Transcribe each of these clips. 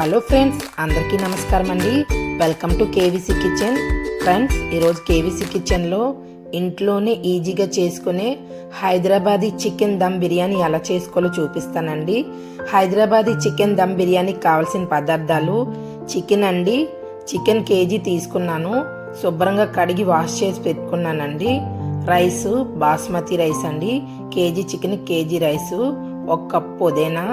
Hello friends అందరికీ నమస్కారం అండి. Welcome to KVC kitchen. Friends ఈరోజు కేవీసీ కిచెన్లో ఇంట్లోనే ఈజీగా చేసుకునే హైదరాబాదీ చికెన్ దమ్ బిర్యానీ ఎలా చేసుకోవాలో చూపిస్తానండి. హైదరాబాదీ చికెన్ దమ్ బిర్యానీకి కావాల్సిన పదార్థాలు చికెన్ అండి. చికెన్ కేజీ తీసుకున్నాను. శుభ్రంగా కడిగి వాష్ చేసి పెట్టుకున్నానండి. రైస్ బాస్మతి రైస్ అండి. కేజీ చికెన్ కేజీ రైసు ఒక కప్ పుదీనా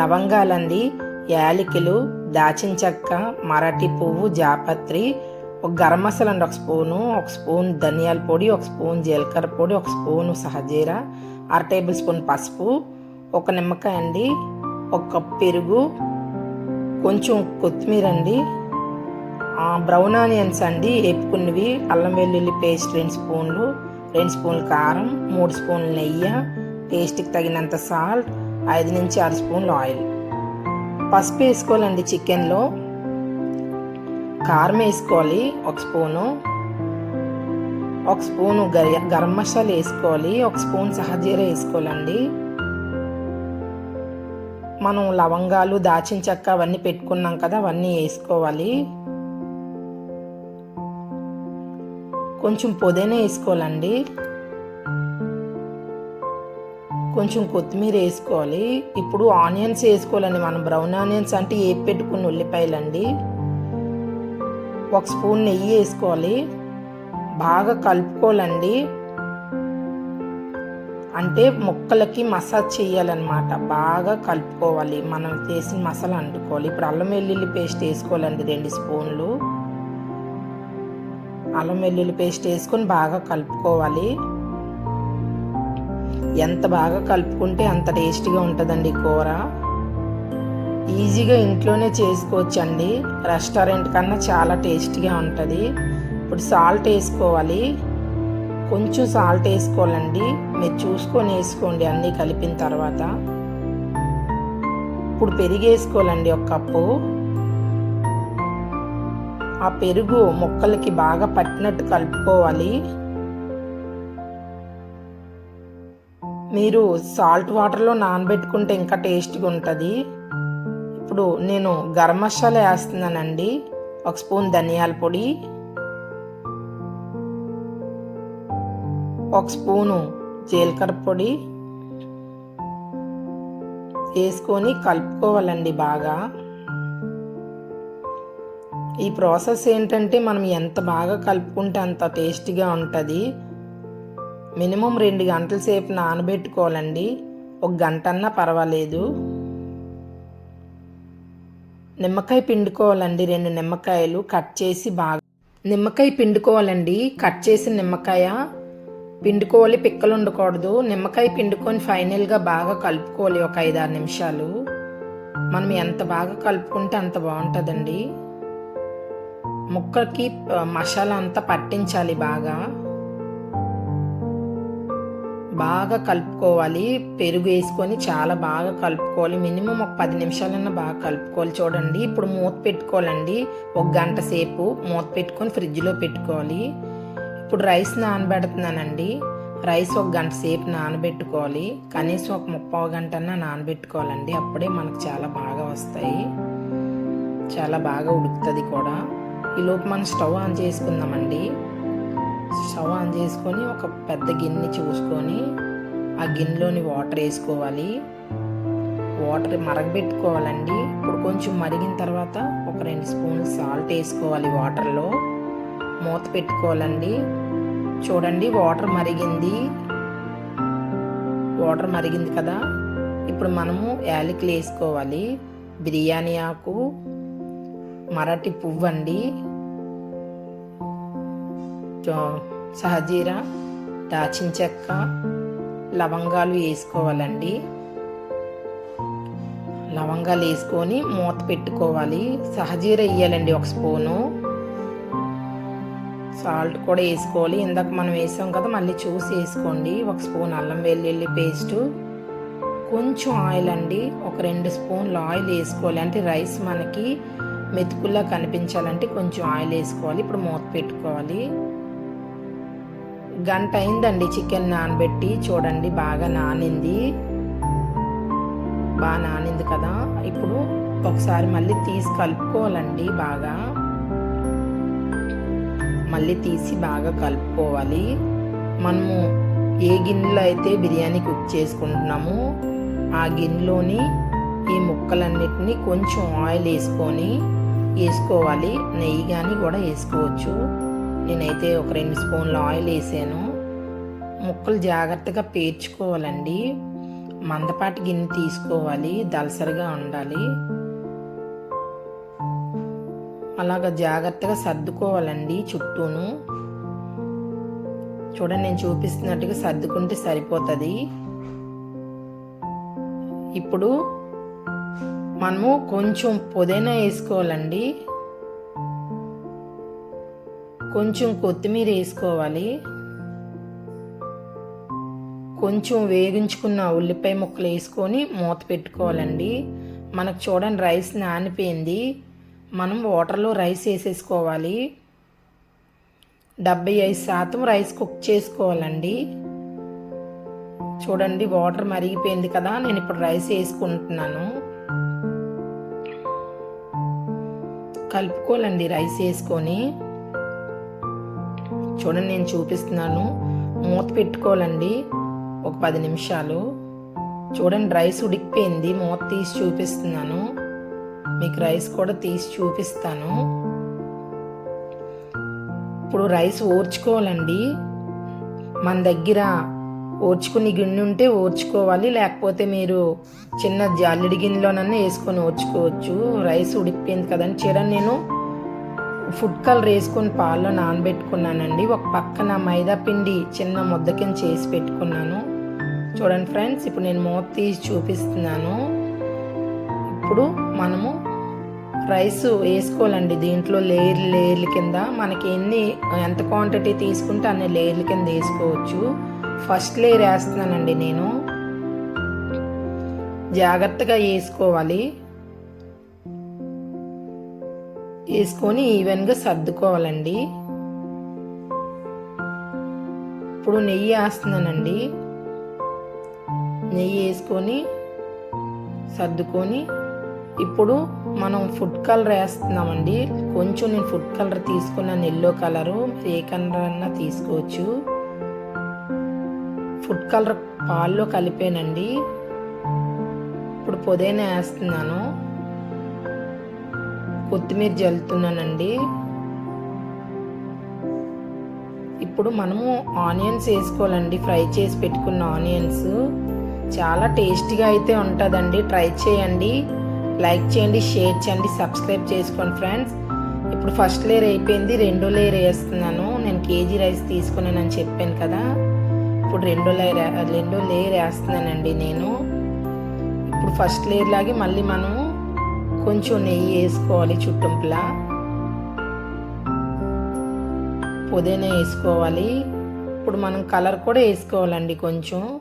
లవంగాలండి. యాలకులు దాచిన చెక్క మరాఠీ పువ్వు జాపత్రి ఒక గరం మసాలా అండి ఒక స్పూను ఒక స్పూన్ ధనియాల పొడి ఒక స్పూన్ జీలకర్ర పొడి ఒక స్పూను సహజీర అర టేబుల్ స్పూన్ పసుపు ఒక నిమ్మకాయ అండి ఒక కప్ పెరుగు కొంచెం కొత్తిమీర అండి బ్రౌన్ ఆనియన్స్ అండి వేపుకున్నవి అల్లం వెల్లుల్లి పేస్ట్ రెండు స్పూన్లు రెండు స్పూన్లు కారం మూడు స్పూన్లు నెయ్యి టేస్ట్కి తగినంత సాల్ట్ ఐదు నుంచి ఆరు స్పూన్లు ఆయిల్. పసుపు వేసుకోవాలండి చికెన్లో. కారం వేసుకోవాలి ఒక స్పూను. ఒక స్పూను గరి గరం మసాలా వేసుకోవాలి ఒక స్పూన్ సహజీర వేసుకోవాలండి. మనం లవంగాలు దాచిన చెక్క అవన్నీ పెట్టుకున్నాం కదా అవన్నీ వేసుకోవాలి. కొంచెం పుదీనా వేసుకోవాలండి. కొంచెం కొత్తిమీర వేసుకోవాలి. ఇప్పుడు ఆనియన్స్ వేసుకోవాలండి. మనం బ్రౌన్ ఆనియన్స్ అంటే ఏ పెట్టుకున్న ఉల్లిపాయలండి. ఒక స్పూన్ నెయ్యి వేసుకోవాలి. బాగా కలుపుకోవాలండి. అంటే ముక్కలకి మసాజ్ చేయాలన్నమాట. బాగా కలుపుకోవాలి. మనం చేసిన మసాలా అంటుకోవాలి. ఇప్పుడు అల్లం వెల్లుల్లి పేస్ట్ వేసుకోవాలండి. రెండు స్పూన్లు. అల్లం వెల్లుల్లి పేస్ట్ వేసుకొని బాగా కలుపుకోవాలి. ఎంత బాగా కలుపుకుంటే అంత టేస్టీగా ఉంటుందండి కూర. ఈజీగా ఇంట్లోనే చేసుకోవచ్చండి. రెస్టారెంట్ కన్నా చాలా టేస్టీగా ఉంటుంది. ఇప్పుడు సాల్ట్ వేసుకోవాలి. కొంచెం సాల్ట్ వేసుకోవాలండి. మీరు చూసుకొని వేసుకోండి అన్నీ కలిపిన తర్వాత. ఇప్పుడు పెరుగు వేసుకోవాలండి ఒక కప్పు. ఆ పెరుగు ముక్కలకి బాగా పట్టినట్టు కలుపుకోవాలి. మీరు సాల్ట్ వాటర్లో నానబెట్టుకుంటే ఇంకా టేస్ట్గా ఉంటుంది. ఇప్పుడు నేను గరం మసాలా వేస్తున్నానండి. ఒక స్పూన్ ధనియాల పొడి. ఒక స్పూను జీలకర్ర పొడి. వేసుకొని కలుపుకోవాలండి బాగా. ఈ ప్రాసెస్ ఏంటంటే మనం ఎంత బాగా కలుపుకుంటే అంత టేస్టీగా ఉంటుంది. మినిమం రెండు గంటల సేపు నానబెట్టుకోవాలండి. ఒక గంట అన్నా పర్వాలేదు. నిమ్మకాయ పిండుకోవాలండి రెండు నిమ్మకాయలు కట్ చేసి బాగా. నిమ్మకాయ పిండుకోవాలండి కట్ చేసిన నిమ్మకాయ. పిండుకోవాలి పిక్కలు ఉండకూడదు. నిమ్మకాయ పిండుకొని ఫైనల్గా బాగా కలుపుకోవాలి ఒక ఐదారు నిమిషాలు. మనం ఎంత బాగా కలుపుకుంటే అంత బాగుంటుందండి. ముక్కకి మసాలా అంతా పట్టించాలి బాగా. బాగా కలుపుకోవాలి. పెరుగు వేసుకొని చాలా బాగా కలుపుకోవాలి. మినిమం ఒక పది నిమిషాలన్నా బాగా కలుపుకోవాలి చూడండి. ఇప్పుడు మూత పెట్టుకోవాలండి. ఒక గంట సేపు మూత పెట్టుకొని ఫ్రిడ్జ్లో పెట్టుకోవాలి. ఇప్పుడు రైస్ నానబెడుతున్నానండి. రైస్ ఒక గంట సేపు నానబెట్టుకోవాలి. కనీసం ఒక ముప్పావు గంట నానబెట్టుకోవాలండి. అప్పుడే మనకు చాలా బాగా వస్తాయి. చాలా బాగా ఉడుకుతుంది కూడా. ఈలోపు మనం స్టవ్ ఆన్ చేసుకుందామండి. స్టవ్ ఆన్ చేసుకొని ఒక పెద్ద గిన్నె చూసుకొని ఆ గిన్నెలోని వాటర్ వేసుకోవాలి. వాటర్ మరగబెట్టుకోవాలండి. ఇప్పుడు కొంచెం మరిగిన తర్వాత ఒక రెండు స్పూన్లు సాల్ట్ వేసుకోవాలి వాటర్లో. మూత పెట్టుకోవాలండి. చూడండి వాటర్ మరిగింది. వాటర్ మరిగింది కదా. ఇప్పుడు మనము యాలకులు వేసుకోవాలి. బిర్యానీ ఆకు మరాఠీ పువ్వు అండి జో- సహజీరా దాచిన చెక్క లవంగాలు వేసుకోవాలండి. లవంగాలు వేసుకొని మూత పెట్టుకోవాలి. సహజీర వేయాలండి ఒక స్పూను. సాల్ట్ కూడా వేసుకోవాలి. ఇందాక మనం వేసాం కదా మళ్ళీ చూసి వేసుకోండి. ఒక స్పూన్ అల్లం వెల్లుల్లి పేస్టు. కొంచెం ఆయిల్ అండి. ఒక రెండు స్పూన్లు ఆయిల్ వేసుకోవాలి. అంటే రైస్ మనకి మెతుకుల్లా కనిపించాలంటే కొంచెం ఆయిల్ వేసుకోవాలి. ఇప్పుడు మూత పెట్టుకోవాలి. గంట అయిందండి చికెన్ నానబెట్టి. చూడండి బాగా నానింది. బాగా నానింది కదా. ఇప్పుడు ఒకసారి మళ్ళీ తీసి కలుపుకోవాలండి బాగా. మళ్ళీ తీసి బాగా కలుపుకోవాలి. మనము ఏ గిన్నెలో అయితే బిర్యానీ కుక్ చేసుకుంటున్నామో ఆ గిన్నెలోని ఈ ముక్కలన్నిటిని కొంచెం ఆయిల్ వేసుకొని వేసుకోవాలి. నెయ్యి కానీ కూడా వేసుకోవచ్చు. నేనైతే ఒక రెండు స్పూన్ల ఆయిల్ వేసాను. ముక్కలు జాగ్రత్తగా పేర్చుకోవాలండి. మందపాటి గిన్నె తీసుకోవాలి. దలసరిగా ఉండాలి. అలాగ జాగ్రత్తగా సర్దుకోవాలండి చుట్టూను. చూడండి నేను చూపిస్తున్నట్టుగా సర్దుకుంటే సరిపోతుంది. ఇప్పుడు మనము కొంచెం పుదీనా వేసుకోవాలండి. కొంచెం కొత్తిమీర వేసుకోవాలి. కొంచెం వేగించుకున్న ఉల్లిపాయ ముక్కలు వేసుకొని మూత పెట్టుకోవాలండి. మనకు చూడండి రైస్ నానిపోయింది. మనం వాటర్లో రైస్ వేసేసుకోవాలి. డెబ్బై ఐదు శాతం రైస్ కుక్ చేసుకోవాలండి. చూడండి వాటర్ మరిగిపోయింది కదా నేను ఇప్పుడు రైస్ వేసుకుంటున్నాను. కలుపుకోవాలండి రైస్ వేసుకొని. చూడండి నేను చూపిస్తున్నాను. మూత పెట్టుకోవాలండి. ఒక పది నిమిషాలు. చూడండి రైస్ ఉడికిపోయింది. మూత తీసి చూపిస్తున్నాను. మీకు రైస్ కూడా తీసి చూపిస్తాను. ఇప్పుడు రైస్ ఓర్చుకోవాలండి. మన దగ్గర ఓర్చుకుని గిన్నె ఉంటే ఓర్చుకోవాలి. లేకపోతే మీరు చిన్న జాలిడి గిన్నెలోనన్నా వేసుకొని ఓర్చుకోవచ్చు. రైస్ ఉడికిపోయింది కదండి. చూడండి నేను ఫుడ్ కలర్ వేసుకొని పాల్లో నానబెట్టుకున్నానండి. ఒక పక్కన మైదా పిండి చిన్న ముద్ద కింద చేసి పెట్టుకున్నాను. చూడండి ఫ్రెండ్స్ ఇప్పుడు నేను మూత తీసి చూపిస్తున్నాను. ఇప్పుడు మనము రైస్ వేసుకోవాలండి. దీంట్లో లేయర్ లేయర్ల కింద మనకి ఎన్ని ఎంత క్వాంటిటీ తీసుకుంటే అన్ని లేయర్ల కింద వేసుకోవచ్చు. ఫస్ట్ లేయర్ వేస్తున్నానండి నేను. జాగ్రత్తగా వేసుకోవాలి. వేసుకొని ఈవెన్గా సర్దుకోవాలండి. ఇప్పుడు నెయ్యి వేస్తున్నానండి. నెయ్యి వేసుకొని సర్దుకొని ఇప్పుడు మనం ఫుడ్ కలర్ వేస్తున్నామండి. కొంచెం నేను ఫుడ్ కలర్ తీసుకున్నాను ఎల్లో కలరు ఏ కలర్ అన్నా తీసుకోవచ్చు. ఫుడ్ కలర్ పాల్లో కలిపానండి. ఇప్పుడు పుదీనా వేస్తున్నాను. కొత్తిమీర జల్లుతున్నానండి. ఇప్పుడు మనము ఆనియన్స్ వేసుకోవాలండి. ఫ్రై చేసి పెట్టుకున్న ఆనియన్స్. చాలా టేస్టీగా అయితే ఉంటుందండి. ట్రై చేయండి. లైక్ చేయండి షేర్ చేయండి సబ్స్క్రైబ్ చేసుకోండి ఫ్రెండ్స్. ఇప్పుడు ఫస్ట్ లేయర్ అయిపోయింది. రెండో లేయర్ వేస్తున్నాను. నేను కేజీ రైస్ తీసుకున్నానని చెప్పాను కదా. ఇప్పుడు రెండో లేయర్ రెండో లేయర్ వేస్తున్నానండి నేను. ఇప్పుడు ఫస్ట్ లేయర్ లాగే మళ్ళీ మనం కొంచెం నెయ్యి వేసుకోవాలి చుట్టుంపుల. పుదీనా వేసుకోవాలి. ఇప్పుడు మనం కలర్ కూడా వేసుకోవాలండి కొంచెం.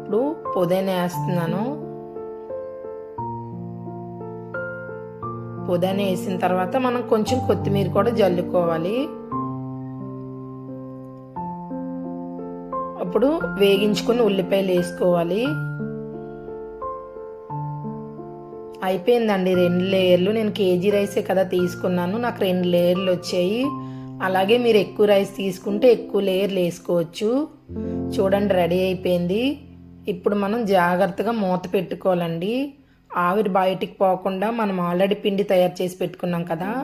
ఇప్పుడు పుదీనా వేస్తున్నాను. పుదీనా వేసిన తర్వాత మనం కొంచెం కొత్తిమీర కూడా జల్లుకోవాలి. అప్పుడు వేగించుకుని ఉల్లిపాయలు వేసుకోవాలి. అయిపోయిందండి రెండు లేయర్లు. నేను కేజీ రైసే కదా తీసుకున్నాను. నాకు రెండు లేయర్లు వచ్చాయి. అలాగే మీరు ఎక్కువ రైస్ తీసుకుంటే ఎక్కువ లేయర్లు వేసుకోవచ్చు. చూడండి రెడీ అయిపోయింది. ఇప్పుడు మనం జాగ్రత్తగా మూత పెట్టుకోవాలండి. ఆవిరి బయటికి పోకుండా మనం ఆల్రెడీ పిండి తయారు చేసి పెట్టుకున్నాం కదా.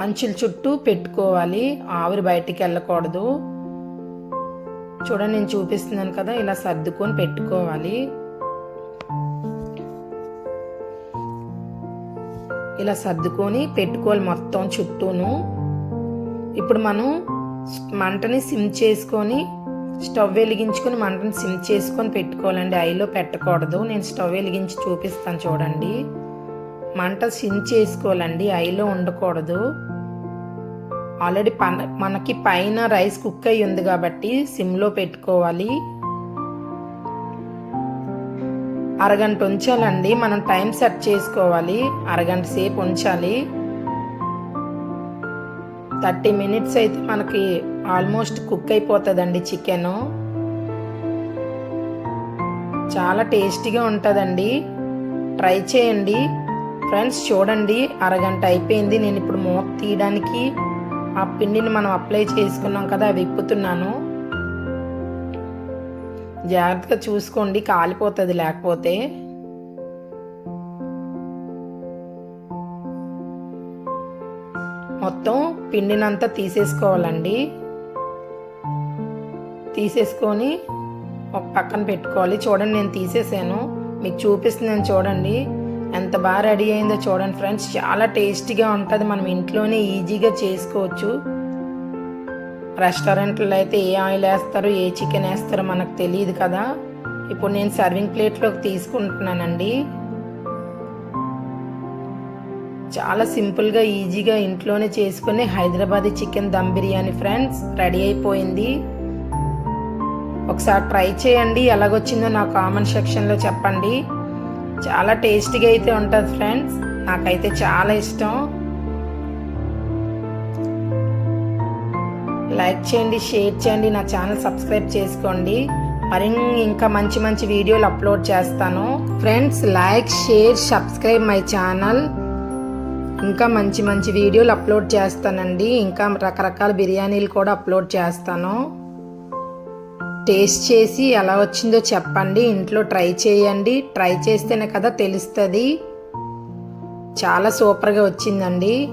అంచుల చుట్టూ పెట్టుకోవాలి. ఆవిరి బయటికి వెళ్ళకూడదు. చూడండి నేను చూపిస్తున్నాను కదా ఇలా సర్దుకొని పెట్టుకోవాలి. ఇలా సర్దుకొని పెట్టుకోవాలి మొత్తం చుట్టూను. ఇప్పుడు మనం మంటని సిమ్ చేసుకొని స్టవ్ వెలిగించుకొని మంటని సిమ్ చేసుకొని పెట్టుకోవాలండి. ఐలో పెట్టకూడదు. నేను స్టవ్ వెలిగించి చూపిస్తాను చూడండి. మంట సిమ్ చేసుకోవాలండి. ఐలో ఉండకూడదు. ఆల్రెడీ పన మనకి పైన రైస్ కుక్ అయ్యి ఉంది కాబట్టి సిమ్లో పెట్టుకోవాలి. అరగంట ఉంచాలండి. మనం టైం సెట్ చేసుకోవాలి. అరగంట సేపు ఉంచాలి. థర్టీ మినిట్స్ అయితే మనకి ఆల్మోస్ట్ కుక్ అయిపోతుందండి చికెన్ చాలా టేస్టీగా ఉంటుందండి. ట్రై చేయండి. ఫ్రెండ్స్ చూడండి. అరగంట అయిపోయింది. నేను ఇప్పుడు మూత తీయడానికి ఆ పిండిని మనం అప్లై చేసుకున్నాం కదా అది విప్పుతున్నాను. జాగ్రత్తగా చూసుకోండి కాలిపోతుంది లేకపోతే. మొత్తం పిండినంతా తీసేసుకోవాలండి. తీసేసుకొని ఒక పక్కన పెట్టుకోవాలి. చూడండి నేను తీసేసాను. మీకు చూపిస్తున్నాను చూడండి. ఎంత బాగా రెడీ అయిందో చూడండి ఫ్రెండ్స్. చాలా టేస్టీగా ఉంటుంది. మనం ఇంట్లోనే ఈజీగా చేసుకోవచ్చు. రెస్టారెంట్లో అయితే ఏ ఆయిల్ వేస్తారో ఏ చికెన్ వేస్తారో మనకు తెలియదు కదా. ఇప్పుడు నేను సర్వింగ్ ప్లేట్లోకి తీసుకుంటున్నానండి. చాలా సింపుల్గా ఈజీగా ఇంట్లోనే చేసుకుని Hyderabadi chicken dum biryani friends ready అయిపోయింది. ఒకసారి ట్రై చేయండి. ఎలాగొచ్చిందో నా కామెంట్ సెక్షన్లో చెప్పండి. చాలా టేస్టీగా అయితే ఉంటుంది ఫ్రెండ్స్. నాకైతే చాలా ఇష్టం. లైక్ చేయండి షేర్ చేయండి నా ఛానల్ సబ్స్క్రైబ్ చేసుకోండి. మరి ఇంకా మంచి మంచి వీడియోలు అప్లోడ్ చేస్తాను. Friends like share subscribe my channel. ఇంకా మంచి మంచి వీడియోలు అప్లోడ్ చేస్తానండి. ఇంకా రకరకాల బిర్యానీలు కూడా అప్లోడ్ చేస్తాను. టేస్ట్ చేసి ఎలా వచ్చిందో చెప్పండి. ఇంట్లో ట్రై చేయండి. ట్రై చేస్తేనే కదా తెలుస్తుంది. చాలా సూపర్గా వచ్చిందండి.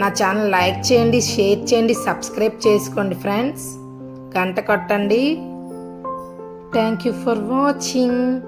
నా ఛానల్ లైక్ చేయండి షేర్ చేయండి సబ్స్క్రైబ్ చేసుకోండి ఫ్రెండ్స్. గంట కొట్టండి. Thank you for watching.